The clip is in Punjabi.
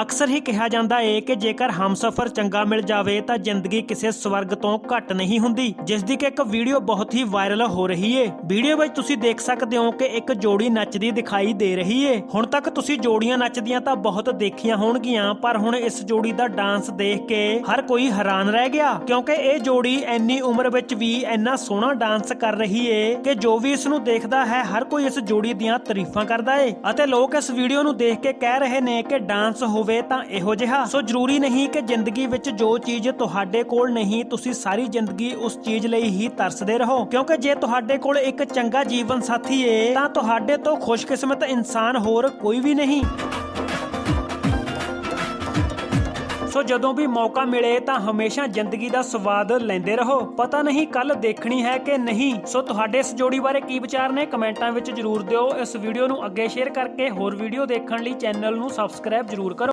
ਅਕਸਰ ਹੀ ਕਿਹਾ ਜਾਂਦਾ ਏ ਕਿ ਜੇਕਰ ਹਮਸਫਰ ਚੰਗਾ ਮਿਲ ਜਾਵੇ ਤਾਂ ਜ਼ਿੰਦਗੀ ਕਿਸੇ ਸਵਰਗ ਤੋਂ ਘੱਟ ਨਹੀਂ ਹੁੰਦੀ ਜਿਸ ਦੀ ਕਿ ਇੱਕ ਵੀਡੀਓ ਬਹੁਤ ਹੀ ਵਾਇਰਲ ਹੋ ਰਹੀ ਏ। ਵੀਡੀਓ ਵਿੱਚ ਤੁਸੀਂ ਦੇਖ ਸਕਦੇ ਹੋ ਕਿ ਇੱਕ ਜੋੜੀ ਨੱਚਦੀ ਦਿਖਾਈ ਦੇ ਰਹੀ ਏ। ਹੁਣ ਤੱਕ ਤੁਸੀਂ ਜੋੜੀਆਂ ਨੱਚਦੀਆਂ ਤਾਂ ਬਹੁਤ ਦੇਖੀਆਂ ਹੋਣਗੀਆਂ, ਪਰ ਹੁਣ ਇਸ ਜੋੜੀ ਦਾ ਡਾਂਸ ਦੇਖ ਕੇ ਹਰ ਕੋਈ ਹੈਰਾਨ ਰਹਿ ਗਿਆ, ਕਿਉਂਕਿ ਇਹ ਜੋੜੀ ਇੰਨੀ ਉਮਰ ਵਿੱਚ ਵੀ ਇੰਨਾ ਸੋਹਣਾ ਡਾਂਸ ਕਰ ਰਹੀ ਏ ਕਿ ਜੋ ਵੀ ਇਸ ਨੂੰ ਦੇਖਦਾ ਹੈ, ਹਰ ਕੋਈ ਇਸ ਜੋੜੀ ਦੀਆਂ ਤਾਰੀਫਾਂ ਕਰਦਾ ਏ। ਅਤੇ ਲੋਕ ਇਸ ਵੀਡੀਓ ਨੂੰ ਦੇਖ ਕੇ ਕਹਿ ਰਹੇ ਨੇ ਕਿ ਡਾਂਸ ਹੋਵੇ ਤਾਂ ਇਹੋ ਜਿਹਾ। ਸੋ ਜ਼ਰੂਰੀ ਨਹੀਂ ਕਿ ਜ਼ਿੰਦਗੀ ਵਿੱਚ ਜੋ ਚੀਜ਼ ਤੁਹਾਡੇ ਕੋਲ ਨਹੀਂ, ਤੁਸੀਂ ਸਾਰੀ ਜ਼ਿੰਦਗੀ ਉਸ ਚੀਜ਼ ਲਈ ਹੀ ਤਰਸਦੇ ਰਹੋ। ਕਿਉਂਕਿ ਜੇ ਤੁਹਾਡੇ ਕੋਲ ਇੱਕ ਚੰਗਾ ਜੀਵਨ ਸਾਥੀ ਏ, ਤਾਂ ਤੁਹਾਡੇ ਤੋਂ ਖੁਸ਼ਕਿਸਮਤ ਇਨਸਾਨ ਹੋਰ ਕੋਈ ਵੀ ਨਹੀਂ। ਸੋ ਜਦੋਂ ਵੀ ਮੌਕਾ ਮਿਲੇ, ਤਾਂ ਹਮੇਸ਼ਾ ਜ਼ਿੰਦਗੀ ਦਾ ਸਵਾਦ ਲੈਂਦੇ ਰਹੋ। ਪਤਾ ਨਹੀਂ ਕੱਲ ਦੇਖਣੀ ਹੈ ਕਿ ਨਹੀਂ। ਸੋ ਤੁਹਾਡੇ ਇਸ ਜੋੜੀ ਬਾਰੇ ਕੀ ਵਿਚਾਰ ਨੇ, ਕਮੈਂਟਾਂ ਵਿੱਚ ਜਰੂਰ ਦਿਓ। ਇਸ ਵੀਡੀਓ ਨੂੰ ਅੱਗੇ ਸ਼ੇਅਰ ਕਰਕੇ ਹੋਰ ਵੀਡੀਓ ਦੇਖਣ ਲਈ ਚੈਨਲ ਨੂੰ ਸਬਸਕ੍ਰਾਈਬ ਜਰੂਰ ਕਰੋ।